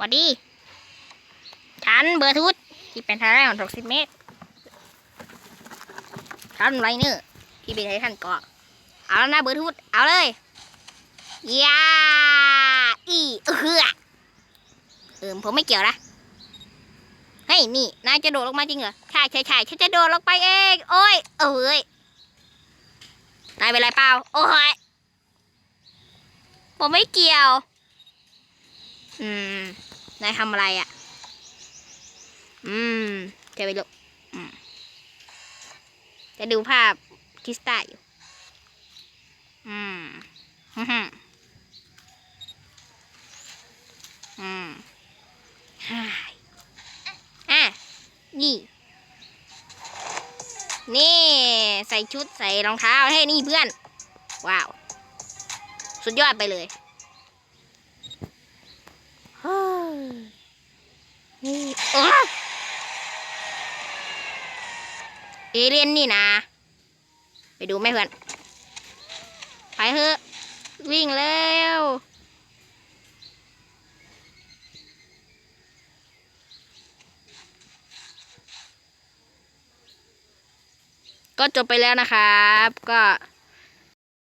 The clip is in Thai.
วัดดี ฉันเบอร์ทุตที่เป็นทายของหกสิบเมตร ฉันไรเนอร์ที่เป็นไอ้ท่านเกาะเอาแล้วนะเบอร์ทุตเอาเลยยาอีเออเออผมไม่เกี่ยวนะเฮ้ยนี่นายจะโดดลงมาจริงเหรอใช่ใช่ใช่ฉันจะโดดลงไปเองโอ้ยเอ้ยนายเป็นไรเปล่าโอ้ยผมไม่เกี่ยว อืม นายทำอะไรอะ อืมจะไปดูอืมจะดูภาพคริสต้าอยู่ อืมฮึ่มอืมฮ่ายอะ นี่ นี่ ใส่ชุดใส่รองเท้าให้นี่เพื่อน ว้าว สุดยอดไปเลยเฮ้ยนี่โอ้ เอเลียนนี่นะ ไปดูไหมเพื่อน ไปเถอะ วิ่งเร็วก็จบไปแล้วนะครับ ก็